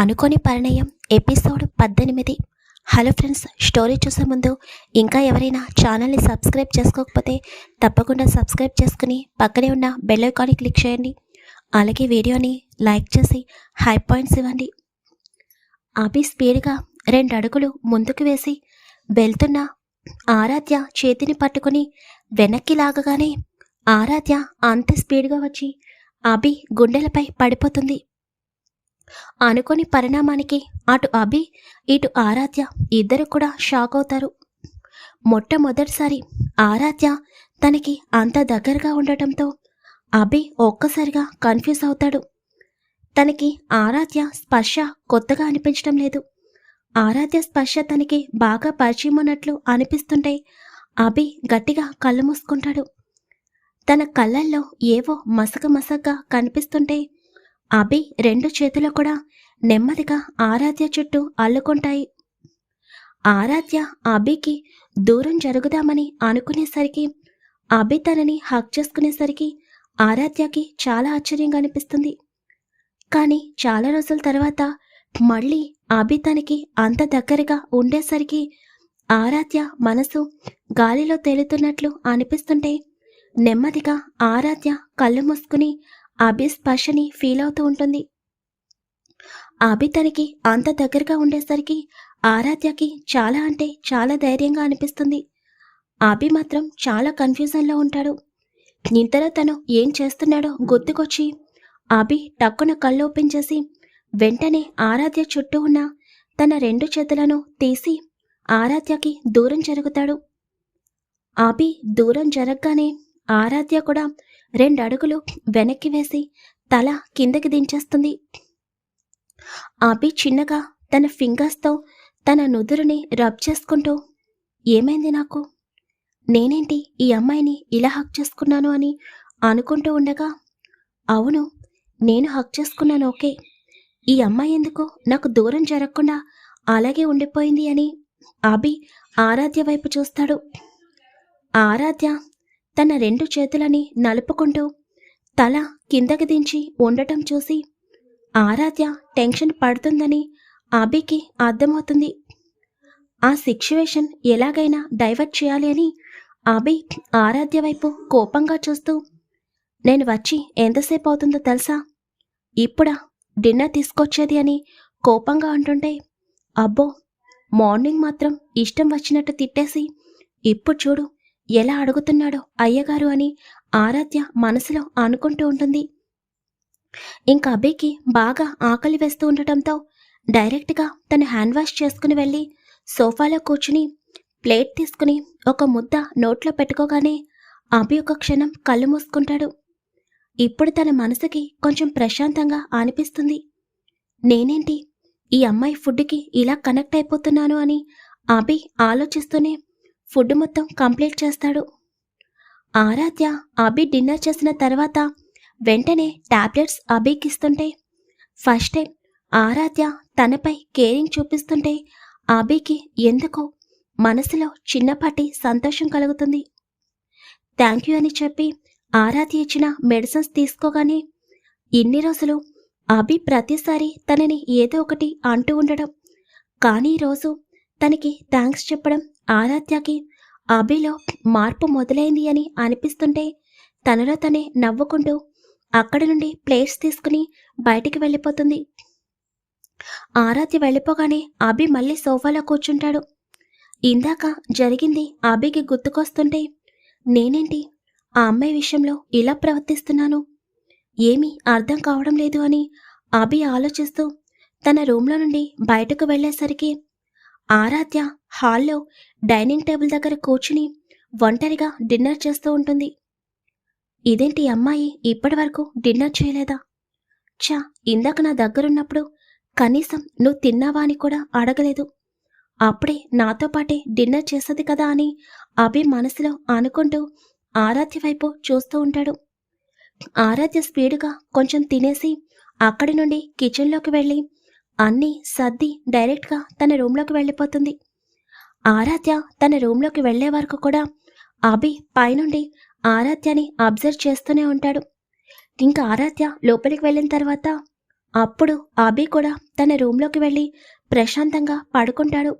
అనుకోని పరిణయం ఎపిసోడ్ పద్దెనిమిది. హలో ఫ్రెండ్స్ స్టోరీ చూసే ముందు ఇంకా ఎవరైనా ఛానల్ని సబ్స్క్రైబ్ చేసుకోకపోతే తప్పకుండా సబ్స్క్రైబ్ చేసుకుని పక్కనే ఉన్న బెల్ ఐకాన్ని క్లిక్ చేయండి. అలాగే వీడియోని లైక్ చేసి హై పాయింట్స్ ఇవ్వండి. అభి స్పీడ్గా రెండు అడుగులు ముందుకు వేసి వెళ్తున్న ఆరాధ్య చేతిని పట్టుకుని వెనక్కి లాగగానే ఆరాధ్య అంత స్పీడ్గా వచ్చి అభి గుండెలపై పడిపోతుంది. అనుకోని పరిణామానికి అటు అభి ఇటు ఆరాధ్య ఇద్దరు కూడా షాక్ అవుతారు. మొట్టమొదటిసారి ఆరాధ్య తనకి అంత దగ్గరగా ఉండటంతో అభి ఒక్కసారిగా కన్ఫ్యూజ్ అవుతాడు. తనకి ఆరాధ్య స్పర్శ కొత్తగా అనిపించడం లేదు. ఆరాధ్య స్పర్శ తనకి బాగా పరిచయం ఉన్నట్లు అనిపిస్తుంటే అభి గట్టిగా కళ్ళు మూసుకుంటాడు. తన కళ్ళల్లో ఏవో మసక మసగ్గా కనిపిస్తుంటే అభి రెండు చేతులు కూడా నెమ్మదిగా ఆరాధ్య చుట్టూ అల్లుకుంటాయి. ఆరాధ్య అభికి దూరం జరుగుదామని అనుకునేసరికి అభి తనని హక్ చేసుకునేసరికి ఆరాధ్యకి చాలా ఆశ్చర్యంగా అనిపిస్తుంది. కానీ చాలా రోజుల తర్వాత మళ్ళీ అభి తనకి అంత దగ్గరగా ఉండేసరికి ఆరాధ్య మనసు గాలిలో తేలుతున్నట్లు అనిపిస్తుంటే నెమ్మదిగా ఆరాధ్య కళ్ళు మూసుకుని అభి స్పర్శని ఫీల్ అవుతూ ఉంటుంది. అభి తనకి అంత దగ్గరగా ఉండేసరికి ఆరాధ్యకి చాలా అంటే చాలా ధైర్యంగా అనిపిస్తుంది. అభి మాత్రం చాలా కన్ఫ్యూజన్లో ఉంటాడు. నిద్ర తను ఏం చేస్తున్నాడో గుర్తుకొచ్చి అభి టక్కున కళ్ళు ఓపెన్ చేసి వెంటనే ఆరాధ్య చుట్టూ ఉన్న తన రెండు చేతులను తీసి ఆరాధ్యకి దూరం జరుగుతాడు. అభి దూరం జరగగానే ఆరాధ్య కూడా రెండు అడుగులు వెనక్కి వేసి తల కిందకి దించేస్తుంది. అభి చిన్నగా తన ఫింగర్స్తో తన నుదురుని రబ్ చేసుకుంటూ ఏమైంది నాకు? నేనేంటి ఈ అమ్మాయిని ఇలా హక్ చేసుకున్నాను అని అనుకుంటూ ఉండగా అవును నేను హక్ చేసుకున్నాను ఓకే. ఈ అమ్మాయి ఎందుకు నాకు దూరం జరగకుండా అలాగే ఉండిపోయింది అని అభి ఆరాధ్య వైపు చూస్తాడు. ఆరాధ్య తన రెండు చేతులని నలుపుకుంటూ తల కిందకి దించి ఉండటం చూసి ఆరాధ్య టెన్షన్ పడుతుందని అభికి అర్థమవుతుంది. ఆ సిచ్యువేషన్ ఎలాగైనా డైవర్ట్ చేయాలి అని అభి ఆరాధ్య వైపు కోపంగా చూస్తూ నేను వచ్చి ఎంతసేపు అవుతుందో తెలుసా? ఇప్పుడా డిన్నర్ తీసుకొచ్చేది అని కోపంగా అంటుంటే అబ్బో మార్నింగ్ మాత్రం ఇష్టం వచ్చినట్టు తిట్టేసి ఇప్పుడు చూడు ఎలా అడుగుతున్నాడో అయ్యగారు అని ఆరాధ్య మనసులో అనుకుంటూ ఉంటుంది. ఇంకా అబ్బేకి బాగా ఆకలి వేస్తూ ఉండటంతో డైరెక్ట్గా తను హ్యాండ్ వాష్ చేసుకుని వెళ్ళి సోఫాలో కూర్చుని ప్లేట్ తీసుకుని ఒక ముద్ద నోట్లో పెట్టుకోగానే అభి ఒక క్షణం కళ్ళు మూసుకుంటాడు. ఇప్పుడు తన మనసుకి కొంచెం ప్రశాంతంగా అనిపిస్తుంది. నేనేంటి? ఈ అమ్మాయి ఫుడ్కి ఇలా కనెక్ట్ అయిపోతున్నాను అని అభి ఆలోచిస్తూనే ఫుడ్ మొత్తం కంప్లీట్ చేస్తాడు. ఆరాధ్య అభి డిన్నర్ చేసిన తర్వాత వెంటనే టాబ్లెట్స్ అభికి ఇస్తుంటే ఫస్ట్ టైం ఆరాధ్య తనపై కేరింగ్ చూపిస్తుంటే అభికి ఎందుకో మనసులో చిన్నపాటి సంతోషం కలుగుతుంది. థ్యాంక్ యూ అని చెప్పి ఆరాధ్య ఇచ్చిన మెడిసిన్స్ తీసుకోగానే ఇన్ని రోజులు అభి ప్రతిసారి తనని ఏదో ఒకటి అంటూ ఉండడం కానీ ఈరోజు తనకి థ్యాంక్స్ చెప్పడం ఆరాధ్యకి అభిలో మార్పు మొదలైంది అని అనిపిస్తుంటే తనలో తనే నవ్వుకుంటూ అక్కడి నుండి ప్లేట్స్ తీసుకుని బయటికి వెళ్ళిపోతుంది. ఆరాధ్య వెళ్ళిపోగానే అభి మళ్ళీ సోఫాలో కూర్చుంటాడు. ఇందాక జరిగింది అభికి గుర్తుకొస్తుంటే నేనేంటి ఆ అమ్మాయి విషయంలో ఇలా ప్రవర్తిస్తున్నాను? ఏమీ అర్థం కావడం లేదు అని అభి ఆలోచిస్తూ తన రూమ్లో నుండి బయటకు వెళ్ళేసరికి ఆరాధ్య హాల్లో డైనింగ్ టేబుల్ దగ్గర కూర్చుని ఒంటరిగా డిన్నర్ చేస్తూ ఉంటుంది. ఇదేంటి అమ్మాయి ఇప్పటి వరకు డిన్నర్ చేయలేదా? చా ఇందాక నా దగ్గరున్నప్పుడు కనీసం నువ్వు తిన్నావా అని కూడా అడగలేదు. అప్పుడే నాతో పాటే డిన్నర్ చేస్తుంది కదా అని అభి మనసులో అనుకుంటూ ఆరాధ్య వైపు చూస్తూ ఉంటాడు. ఆరాధ్య స్పీడుగా కొంచెం తినేసి అక్కడి నుండి కిచెన్లోకి వెళ్ళి అన్నీ సర్ది డైరెక్ట్గా తన రూమ్లోకి వెళ్ళిపోతుంది. ఆరాధ్య తన రూమ్లోకి వెళ్ళే వరకు కూడా అభి పైనుండి ఆరాధ్యని అబ్జర్వ్ చేస్తూనే ఉంటాడు. ఇంకా ఆరాధ్య లోపలికి వెళ్ళిన తర్వాత అప్పుడు అభి కూడా తన రూమ్లోకి వెళ్ళి ప్రశాంతంగా పడుకుంటాడు.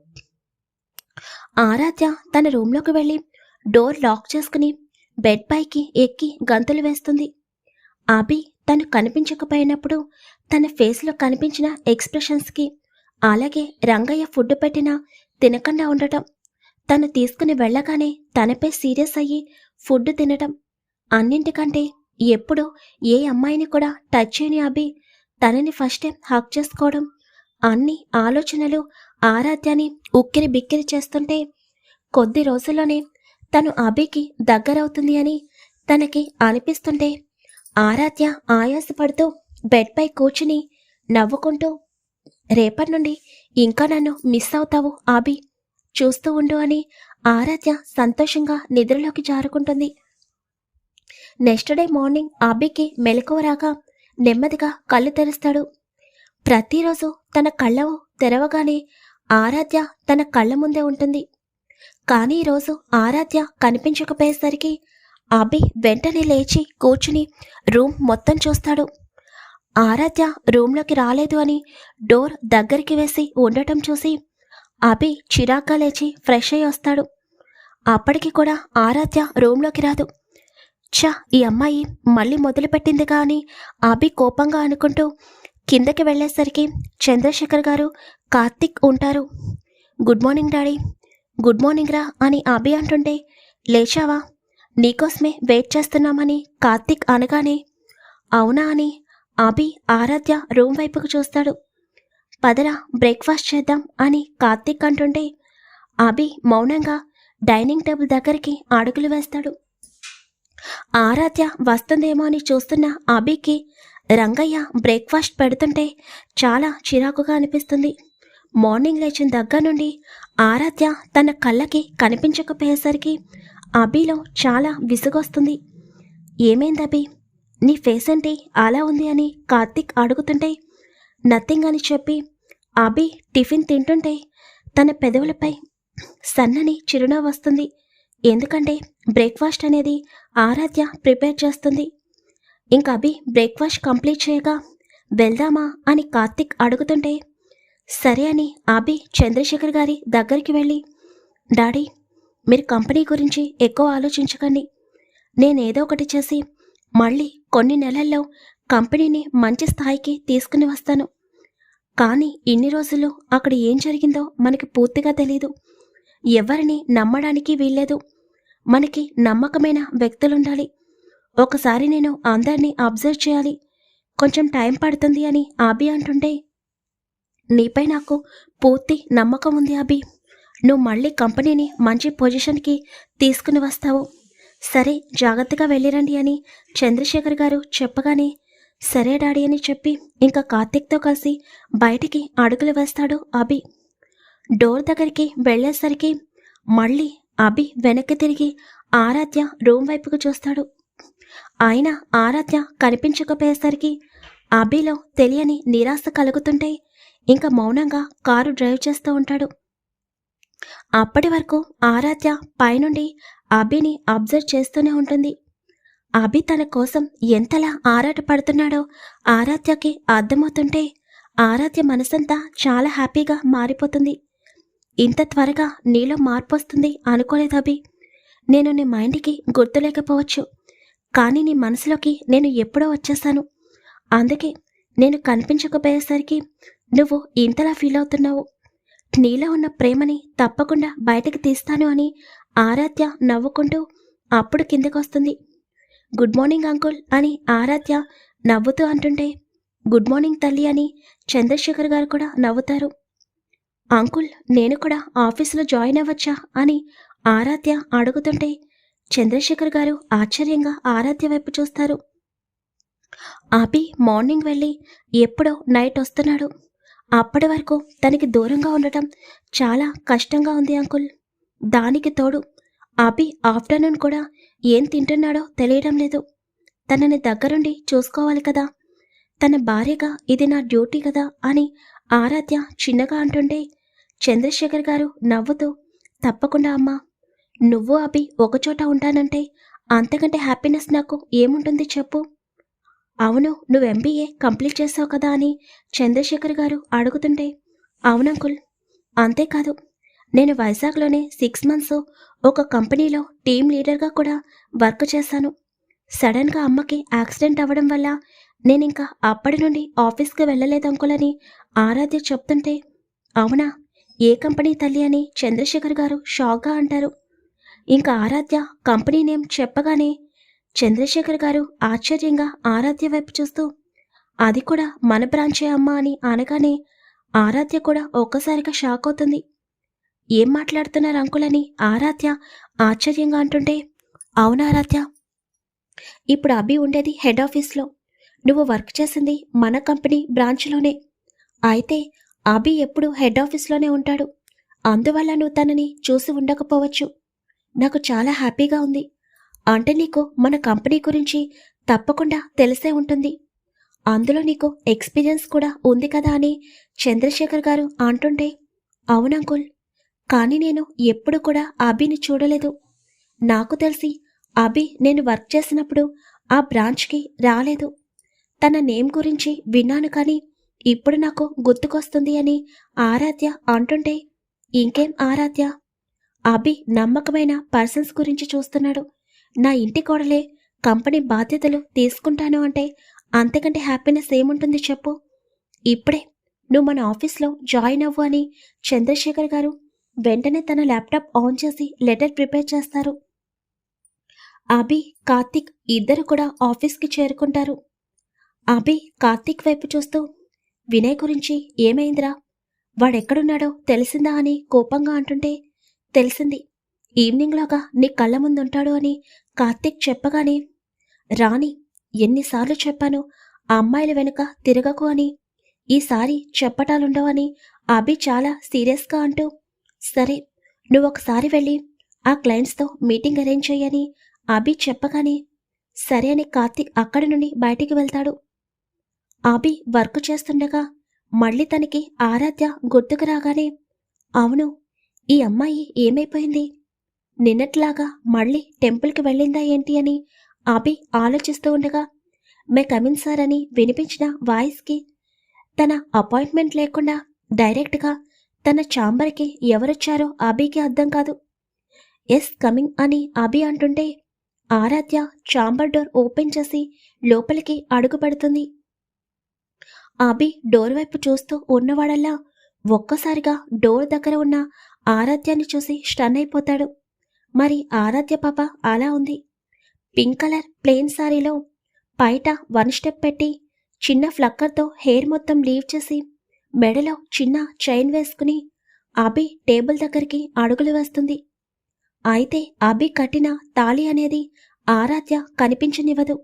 ఆరాధ్య తన రూమ్లోకి వెళ్ళి డోర్ లాక్ చేసుకుని బెడ్ పైకి ఎక్కి గంతులు వేస్తుంది. అభి తను కనిపించకపోయినప్పుడు తన ఫేస్లో కనిపించిన ఎక్స్ప్రెషన్స్కి అలాగే రంగయ్య ఫుడ్ పెట్టినా తినకుండా ఉండటం తను తీసుకుని వెళ్ళగానే తనపై సీరియస్ అయ్యి ఫుడ్ తినటం అన్నింటికంటే ఎప్పుడు ఏ అమ్మాయిని కూడా టచ్ చేయని అభి తనని ఫస్ట్ టైం హక్ చేసుకోవడం అన్ని ఆలోచనలు ఆరాధ్యాన్ని ఉక్కిరి బిక్కిరి చేస్తుంటే కొద్ది రోజుల్లోనే తను అభికి దగ్గరవుతుంది అని తనకి అనిపిస్తుంటే ఆరాధ్య ఆయాసపడుతూ బెడ్పై కూర్చుని నవ్వుకుంటూ రేపటి నుండి ఇంకా నన్ను మిస్ అవుతావు ఆబి. చూస్తూ ఉండు అని ఆరాధ్య సంతోషంగా నిద్రలోకి జారుకుంటుంది. నెక్స్ట్ డే మార్నింగ్ ఆబికి మెలకువ రాగా నెమ్మదిగా కళ్ళు తెరుస్తాడు. ప్రతిరోజు తన కళ్ళవు తెరవగానే ఆరాధ్య తన కళ్ళ ముందే ఉంటుంది. కానీ ఈరోజు ఆరాధ్య కనిపించకపోయేసరికి అభి వెంటనే లేచి కూర్చుని రూమ్ మొత్తం చూస్తాడు. ఆరాధ్య రూమ్లోకి రాలేదు అని డోర్ దగ్గరికి వేసి ఉండటం చూసి అభి చిరాగ్గా లేచి ఫ్రెష్ అయ్యి వస్తాడు. అప్పటికి కూడా ఆరాధ్య రూమ్లోకి రాదు. ఛ ఈ అమ్మాయి మళ్ళీ మొదలుపెట్టింది కానీ అభి కోపంగా అనుకుంటూ కిందకి వెళ్ళేసరికి చంద్రశేఖర్ గారు కార్తిక్ ఉంటారు. Good morning daddy. Good morning రా అని అభి అంటుంటే లేచావా? నీకోసమే వెయిట్ చేస్తున్నామని కార్తిక్ అనగానే అవునా అని అభి ఆరాధ్య రూమ్ వైపుకు చూస్తాడు. పదరా బ్రేక్ఫాస్ట్ చేద్దాం అని కార్తిక్ అంటుంటే అభి మౌనంగా డైనింగ్ టేబుల్ దగ్గరికి అడుగులు వేస్తాడు. ఆరాధ్య వస్తుందేమో అని చూస్తున్న అభికి రంగయ్య బ్రేక్ఫాస్ట్ పెడుతుంటే చాలా చిరాకుగా అనిపిస్తుంది. మార్నింగ్ లేచిన దగ్గర నుండి ఆరాధ్య తన కళ్ళకి కనిపించకపోయేసరికి అభిలో చాలా విసుగొస్తుంది. ఏమైంది అభి? నీ ఫేస్ ఏంటి? అలా ఉంది అని కార్తిక్ అడుగుతుంటే నథింగ్ అని చెప్పి అభి టిఫిన్ తింటుంటే తన పెదవులపై సన్నని చిరునవ్వు వస్తుంది. ఎందుకంటే బ్రేక్ఫాస్ట్ అనేది ఆరాధ్య ప్రిపేర్ చేస్తుంది. ఇంక అభి బ్రేక్ఫాస్ట్ కంప్లీట్ చేయగా వెళ్దామా? అని కార్తిక్ అడుగుతుంటే సరే అని అభి చంద్రశేఖర్ గారి దగ్గరికి వెళ్ళి డాడీ మీరు కంపెనీ గురించి ఎక్కువ ఆలోచించకండి. నేనేదో ఒకటి చేసి మళ్ళీ కొన్ని నెలల్లో కంపెనీని మంచి స్థాయికి తీసుకుని వస్తాను. కానీ ఇన్ని రోజులు అక్కడ ఏం జరిగిందో మనకి పూర్తిగా తెలీదు. ఎవరిని నమ్మడానికి వీల్లేదు. మనకి నమ్మకమైన వ్యక్తులుండాలి. ఒకసారి నేను అందరినీ అబ్జర్వ్ చేయాలి. కొంచెం టైం పడుతుంది అని ఆబి అంటుంటే నీపై నాకు పూర్తి నమ్మకం ఉంది అభి. నువ్వు మళ్ళీ కంపెనీని మంచి పొజిషన్కి తీసుకుని వస్తావు. సరే జాగ్రత్తగా వెళ్ళిరండి అని చంద్రశేఖర్ గారు చెప్పగానే సరే డాడీ అని చెప్పి ఇంకా కార్తిక్తో కలిసి బయటికి అడుగులు వేస్తాడు అభి. డోర్ దగ్గరికి వెళ్ళేసరికి మళ్ళీ అభి వెనక్కి తిరిగి ఆరాధ్య రూమ్ వైపుకు చూస్తాడు. ఆయన ఆరాధ్య కనిపించకపోయేసరికి అభిలో తెలియని నిరాశ కలుగుతుంటే ఇంకా మౌనంగా కారు డ్రైవ్ చేస్తూ ఉంటాడు. అప్పటి వరకు ఆరాధ్య పైనుండి అభిని అబ్జర్వ్ చేస్తూనే ఉంటుంది. అభి తన కోసం ఎంతలా ఆరాట పడుతున్నాడో ఆరాధ్యకి అర్థమవుతుంటే ఆరాధ్య మనసంతా చాలా హ్యాపీగా మారిపోతుంది. ఇంత త్వరగా నీలో మార్పు వస్తుంది అనుకోలేదు అభి. నేను నీ మైండ్కి గుర్తులేకపోవచ్చు. కానీ నీ మనసులోకి నేను ఎప్పుడో వచ్చేసాను అందుకే నేను కనిపించకపోయేసరికి నువ్వు ఇంతలా ఫీల్ అవుతున్నావు. నీలో ఉన్న ప్రేమని తప్పకుండా బయటకు తీస్తాను అని ఆరాధ్య నవ్వుకుంటూ అప్పుడు కిందకొస్తుంది. గుడ్ మార్నింగ్ అంకుల్ అని ఆరాధ్య నవ్వుతూ అంటుంటే గుడ్ మార్నింగ్ తల్లి అని చంద్రశేఖర్ గారు కూడా నవ్వుతారు. అంకుల్ నేను కూడా ఆఫీసులో జాయిన్ అవ్వచ్చా అని ఆరాధ్య అడుగుతుంటే చంద్రశేఖర్ గారు ఆశ్చర్యంగా ఆరాధ్య వైపు చూస్తారు. అభి మార్నింగ్ వెళ్ళి ఎప్పుడో నైట్ వస్తున్నాడు. అప్పటి వరకు తనకి దూరంగా ఉండటం చాలా కష్టంగా ఉంది అంకుల్. దానికి తోడు అభి ఆఫ్టర్నూన్ కూడా ఏం తింటున్నాడో తెలియడం లేదు. తనని దగ్గరుండి చూసుకోవాలి కదా. తన భార్యగా ఇది నా డ్యూటీ కదా అని ఆరాధ్య చిన్నగా అంటుంటే చంద్రశేఖర్ గారు నవ్వుతూ తప్పకుండా అమ్మా. నువ్వు అభి ఒకచోట ఉంటానంటే అంతకంటే హ్యాపీనెస్ నాకు ఏముంటుంది చెప్పు. అవును నువ్వు ఎంబీఏ కంప్లీట్ చేసావు కదా అని చంద్రశేఖర్ గారు అడుగుతుంటే అవునంకుల్ అంతేకాదు. నేను వైజాగ్లోనే సిక్స్ మంత్స్ ఒక కంపెనీలో టీం లీడర్గా కూడా వర్క్ చేశాను సడన్గా అమ్మకి యాక్సిడెంట్ అవ్వడం వల్ల నేను ఇంకా అప్పటి నుండి ఆఫీస్కి వెళ్ళలేదు అంకుల్ అని ఆరాధ్య చెప్తుంటే అవునా ఏ కంపెనీ తల్లి అని చంద్రశేఖర్ గారు షాక్గా అంటారు. ఇంకా ఆరాధ్య కంపెనీ నేమ్ చెప్పగానే చంద్రశేఖర్ గారు ఆశ్చర్యంగా ఆరాధ్య వైపు చూస్తూ అది కూడా మన బ్రాంచే అమ్మా అని అనగానే ఆరాధ్య కూడా ఒక్కసారిగా షాక్ అవుతుంది. ఏం మాట్లాడుతున్నారు అంకులని ఆరాధ్య ఆశ్చర్యంగా అంటుంటే అవునా ఆరాధ్య? ఇప్పుడు అభి ఉండేది హెడ్ ఆఫీస్లో. నువ్వు వర్క్ చేసింది మన కంపెనీ బ్రాంచ్లోనే. అయితే అభి ఎప్పుడు హెడ్ ఆఫీస్లోనే ఉంటాడు. అందువల్ల నువ్వు తనని చూసి ఉండకపోవచ్చు. నాకు చాలా హ్యాపీగా ఉంది. అంటే నీకు మన కంపెనీ గురించి తప్పకుండా తెలిసే ఉంటుంది. అందులో నీకు ఎక్స్పీరియన్స్ కూడా ఉంది కదా అని చంద్రశేఖర్ గారు అంటుంటే అవునంకుల్ కానీ నేను ఎప్పుడు కూడా అభిని చూడలేదు. నాకు తెలిసి అభి నేను వర్క్ చేసినప్పుడు ఆ బ్రాంచ్కి రాలేదు. తన నేమ్ గురించి విన్నాను కానీ ఇప్పుడు నాకు గుర్తుకొస్తుంది అని ఆరాధ్య అంటుంటే ఇంకేం ఆరాధ్య? అభి నమ్మకమైన పర్సన్స్ గురించి చూస్తున్నాడు. నా ఇంటి కోడలే కంపెనీ బాధ్యతలు తీసుకుంటాను అంటే అంతకంటే హ్యాపీనెస్ ఏముంటుంది చెప్పు? ఇప్పుడే నువ్వు మన ఆఫీస్లో జాయిన్ అవ్వు అని చంద్రశేఖర్ గారు వెంటనే తన ల్యాప్టాప్ ఆన్ చేసి లెటర్ ప్రిపేర్ చేస్తారు. అభి కార్తిక్ ఇద్దరు కూడా ఆఫీస్కి చేరుకుంటారు. అభి కార్తిక్ వైపు చూస్తూ వినయ్ గురించి ఏమైందిరా? వాడెక్కడున్నాడో తెలిసిందా అని కోపంగా అంటుంటే తెలిసింది ఈవినింగ్లోగా నీ కళ్ళ ముందుంటాడు అని కార్తిక్ చెప్పగానే రాణి ఎన్నిసార్లు చెప్పాను ఆ అమ్మాయిల వెనుక తిరగకు అని ఈసారి చెప్పటాలుండవని అభి చాలా సీరియస్గా అంటూ సరే నువ్వు ఒకసారి వెళ్ళి ఆ క్లయింట్స్తో మీటింగ్ అరేంజ్ చేయని అభి చెప్పగానే సరే అని కార్తిక్ అక్కడి నుండి బయటికి వెళ్తాడు. అభి వర్క్ చేస్తుండగా మళ్ళీ తనకి ఆరాధ్య గుర్తుకు రాగానే అవును ఈ అమ్మాయి ఏమైపోయింది? నిన్నట్లాగా మళ్ళీ టెంపుల్కి వెళ్ళిందా ఏంటి అని అభి ఆలోచిస్తూ ఉండగా మే కమిన్ సార్ అని వినిపించిన వాయిస్కి తన అపాయింట్మెంట్ లేకుండా డైరెక్ట్గా తన ఛాంబర్కి ఎవరొచ్చారో అభికి అర్థం కాదు. ఎస్ కమింగ్ అని అభి అంటుంటే ఆరాధ్య ఛాంబర్ డోర్ ఓపెన్ చేసి లోపలికి అడుగు పెడుతుంది. అభి డోర్ వైపు చూస్తూ ఉన్నవాడల్లా ఒక్కసారిగా డోర్ దగ్గర ఉన్న ఆరాధ్యాన్ని చూసి స్టన్ అయిపోతాడు. మరి ఆరాధ్య పాప అలా ఉంది. పింక్ కలర్ ప్లెయిన్ సారీలో బయట వన్ స్టెప్ పెట్టి చిన్న ఫ్లక్కర్తో హెయిర్ మొత్తం లీవ్ చేసి మెడలో చిన్న చైన్ వేసుకుని అభి టేబుల్ దగ్గరికి అడుగులు వేస్తుంది. అయితే అభి కట్టిన తాళి అనేది ఆరాధ్య కనిపించనివ్వదు.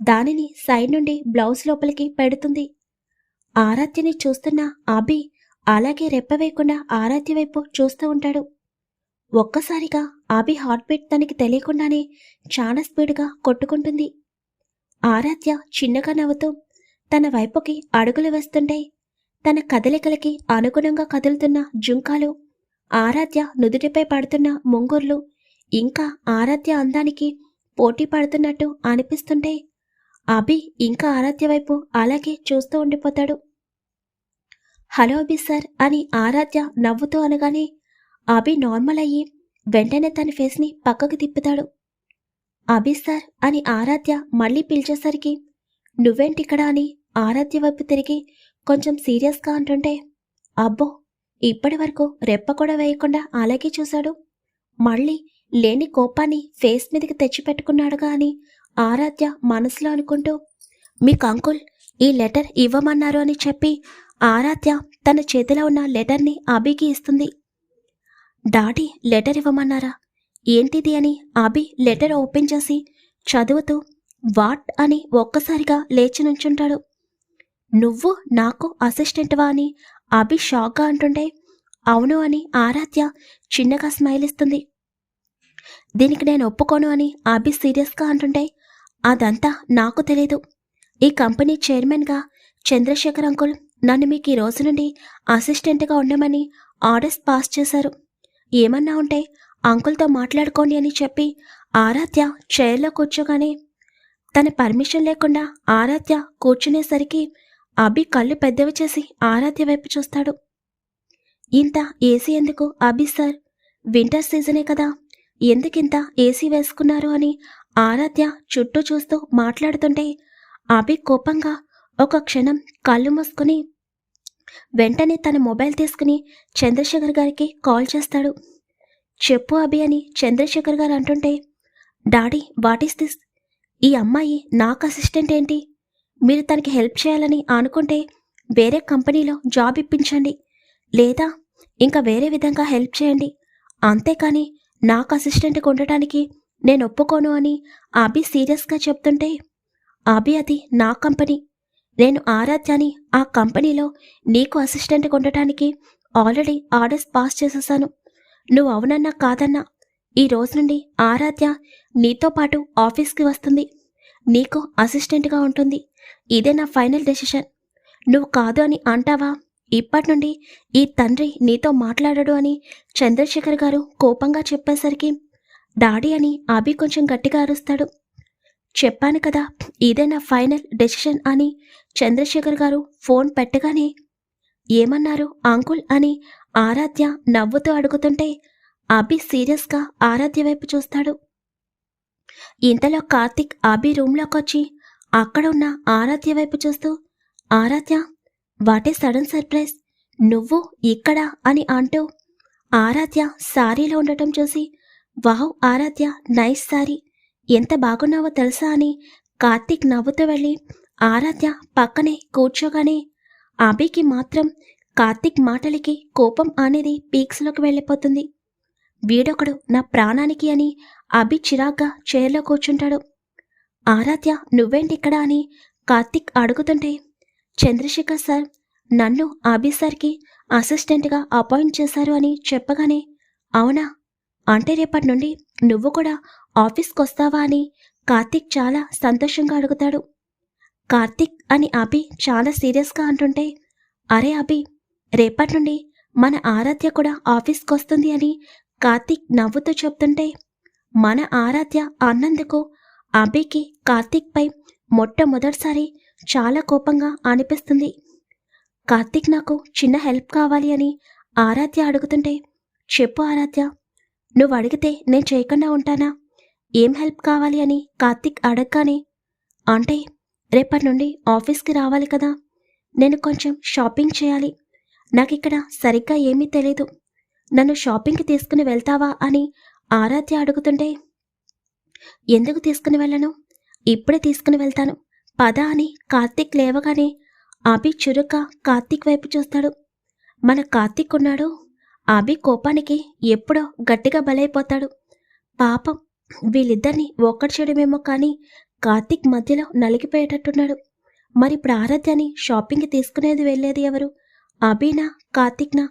దానిని సైడ్ నుండి బ్లౌజ్ లోపలికి పెడుతుంది. ఆరాధ్యని చూస్తున్న అభి అలాగే రెప్పవేయకుండా ఆరాధ్య వైపు చూస్తూ ఉంటాడు. ఒక్కసారిగా ఆబి హార్ట్ బీట్ తనకి తెలియకుండానే చాలా స్పీడ్గా కొట్టుకుంటుంది. ఆరాధ్య చిన్నగా నవ్వుతూ తన వైపుకి అడుగులు వేస్తుంటే తన కదలికలకి అనుగుణంగా కదులుతున్న జుంకాలు ఆరాధ్య నుదుటిపై పడుతున్న ముంగుర్లు ఇంకా ఆరాధ్య అందానికి పోటీ పడుతున్నట్టు అనిపిస్తుంటే అభి ఇంకా ఆరాధ్య వైపు అలాగే చూస్తూ ఉండిపోతాడు. హలో అభి సార్ అని ఆరాధ్య నవ్వుతూ అనగానే అభి నార్మల్ అయ్యి వెంటనే తన ఫేస్ని పక్కకు తిప్పుతాడు. అభి సార్ అని ఆరాధ్య మళ్ళీ పిలిచేసరికి నువ్వేంటిక్కడ అని ఆరాధ్య వైపు తిరిగి కొంచెం సీరియస్గా అంటుంటే అబ్బో ఇప్పటి వరకు రెప్ప కూడా వేయకుండా అలాగే చూశాడు. మళ్ళీ లేని కోపాన్ని ఫేస్ మీదకి తెచ్చిపెట్టుకున్నాడుగా అని ఆరాధ్య మనసులో అనుకుంటూ మీకు అంకుల్ ఈ లెటర్ ఇవ్వమన్నారు అని చెప్పి ఆరాధ్య తన చేతిలో ఉన్న లెటర్ని అభికి ఇస్తుంది. డాడీ లెటర్ ఇవ్వమన్నారా? ఏంటిది అని అభి లెటర్ ఓపెన్ చేసి చదువుతూ వాట్ అని ఒక్కసారిగా లేచి నుంచుంటాడు. నువ్వు నాకు అసిస్టెంట్వా అని అభి షాక్గా అంటుండే అవును అని ఆరాధ్య చిన్నగా స్మైల్ ఇస్తుంది. దీనికి నేను ఒప్పుకోను అని అభి సీరియస్గా అంటుండే అదంతా నాకు తెలీదు. ఈ కంపెనీ చైర్మన్గా చంద్రశేఖర్ అంకుల్ నన్ను మీకు ఈ రోజు నుండి అసిస్టెంట్గా ఉండమని ఆర్డర్స్ పాస్ చేశారు. ఏమన్నా ఉంటే అంకుల్తో మాట్లాడుకోండి అని చెప్పి ఆరాధ్య చైర్లో కూర్చోగానే తన పర్మిషన్ లేకుండా ఆరాధ్య కూర్చునేసరికి అభి కళ్ళు పెద్దవి చేసి ఆరాధ్య వైపు చూస్తాడు. ఇంత ఏసీ ఎందుకు? అభి సార్ వింటర్ సీజనే కదా. ఎందుకింత ఏసీ వేసుకున్నారు అని ఆరాధ్య చుట్టూ చూస్తూ మాట్లాడుతుంటే అభి కోపంగా ఒక క్షణం కళ్ళు మూసుకుని వెంటనే తన మొబైల్ తీసుకుని చంద్రశేఖర్ గారికి కాల్ చేస్తాడు. చెప్పు అభి అని చంద్రశేఖర్ గారు అంటుంటే డాడీ వాట్ ఈస్ దిస్? ఈ అమ్మాయి నాకు అసిస్టెంట్ ఏంటి? మీరు తనకి హెల్ప్ చేయాలని అనుకుంటే వేరే కంపెనీలో జాబ్ ఇప్పించండి. లేదా ఇంకా వేరే విధంగా హెల్ప్ చేయండి. అంతేకాని నాకు అసిస్టెంట్గా ఉండటానికి నేను ఒప్పుకోను అని అభి సీరియస్గా చెప్తుంటే అభి అది నా కంపెనీ. నేను ఆరాధ్యాని ఆ కంపెనీలో నీకు అసిస్టెంట్గా ఉండటానికి ఆల్రెడీ ఆర్డర్స్ పాస్ చేసేసాను. నువ్వు అవునన్నా కాదన్నా ఈ రోజు నుండి ఆరాధ్య నీతో పాటు ఆఫీస్కి వస్తుంది. నీకు అసిస్టెంట్గా ఉంటుంది. ఇదే నా ఫైనల్ డెసిషన్ నువ్వు కాదు అని అంటావా? ఇప్పటి నుండి ఈ తండ్రి నీతో మాట్లాడడు అని చంద్రశేఖర్ గారు కోపంగా చెప్పేసరికి డాడీ అని అభి కొంచెం గట్టిగా అరుస్తాడు. చెప్పాను కదా ఇదే నా ఫైనల్ డెసిషన్ అని చంద్రశేఖర్ గారు ఫోన్ పెట్టగానే ఏమన్నారు అంకుల్ అని ఆరాధ్య నవ్వుతూ అడుగుతుంటే అభి సీరియస్గా ఆరాధ్య వైపు చూస్తాడు. ఇంతలో కార్తిక్ అభి రూమ్లోకి వచ్చి అక్కడ ఉన్న ఆరాధ్య వైపు చూస్తూ ఆరాధ్య వాటే సడన్ సర్ప్రైజ్ నువ్వు ఇక్కడ అని అంటూ ఆరాధ్య సారీలో ఉండటం చూసి వావ్ ఆరాధ్య నైస్ సారీ ఎంత బాగున్నావో తెలుసా అని కార్తిక్ నవ్వుతూ వెళ్ళి ఆరాధ్య పక్కనే కూర్చోగానే. అభికి మాత్రం కార్తిక్ మాటలకి కోపం అనేది పీక్స్లోకి వెళ్ళిపోతుంది. వీడొకడు నా ప్రాణానికి అని అభి చిరాగ్గా చైర్లో కూర్చుంటాడు. ఆరాధ్య నువ్వేంటి ఇక్కడ? అని కార్తిక్ అడుగుతుంటే చంద్రశేఖర్ సార్ నన్ను అభి సార్కి అసిస్టెంట్గా అపాయింట్ చేశారు అని చెప్పగానే అవునా? అంటే రేపటి నుండి నువ్వు కూడా ఆఫీస్కి వస్తావా అని కార్తిక్ చాలా సంతోషంగా అడుగుతాడు. కార్తిక్ అని అభి చాలా సీరియస్గా అంటుంటే అరే అభి రేపటి నుండి మన ఆరాధ్య కూడా ఆఫీస్కి వస్తుంది అని కార్తిక్ నవ్వుతూ చెప్తుంటే మన ఆరాధ్య అన్నందుకు అభికి కార్తీక్పై మొట్టమొదటిసారి చాలా కోపంగా అనిపిస్తుంది. కార్తిక్ నాకు చిన్న హెల్ప్ కావాలి అని ఆరాధ్య అడుగుతుంటే చెప్పు ఆరాధ్య నువ్వు అడిగితే నేను చేయకుండా ఉంటానా? ఏం హెల్ప్ కావాలి అని కార్తిక్ అడగగానే అంటే రేపటి నుండి ఆఫీస్కి రావాలి కదా. నేను కొంచెం షాపింగ్ చేయాలి. నాకు ఇక్కడ సరిగ్గా ఏమీ తెలియదు నన్ను షాపింగ్కి తీసుకుని వెళ్తావా? అని ఆరాధ్య అడుగుతుంటే ఎందుకు తీసుకుని వెళ్ళను? ఇప్పుడే తీసుకుని వెళ్తాను. పద అని కార్తిక్ లేవగానే అభి చురుగ్గా కార్తీక్ వైపు చూస్తాడు. మన కార్తిక్ ఉన్నాడు. అభి కోపానికి ఎప్పుడో గట్టిగా బలైపోతాడు. పాపం వీళ్ళిద్దరిని ఒక్కటి చేయడమేమో కానీ కార్తిక్ మధ్యలో నలిగిపోయేటట్టున్నాడు. మరి ఇప్పుడు ఆరాధ్యాన్ని షాపింగ్కి తీసుకునేది వెళ్ళేది ఎవరు? అభినా కార్తిక్నా?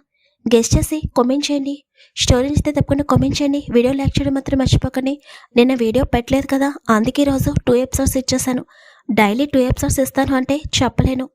గెస్ట్ చేసి కామెంట్ చేయండి. స్టోరీ నుంచి తప్పకుండా కామెంట్ చేయండి. వీడియో లైక్ చేయడం మాత్రం మర్చిపోకండి. నిన్న వీడియో పెట్టలేదు కదా అందుకే రోజు టూ ఎపిసోడ్స్ ఇచ్చేసాను. డైలీ టూ ఎపిసోడ్స్ ఇస్తాను అంటే చెప్పలేను.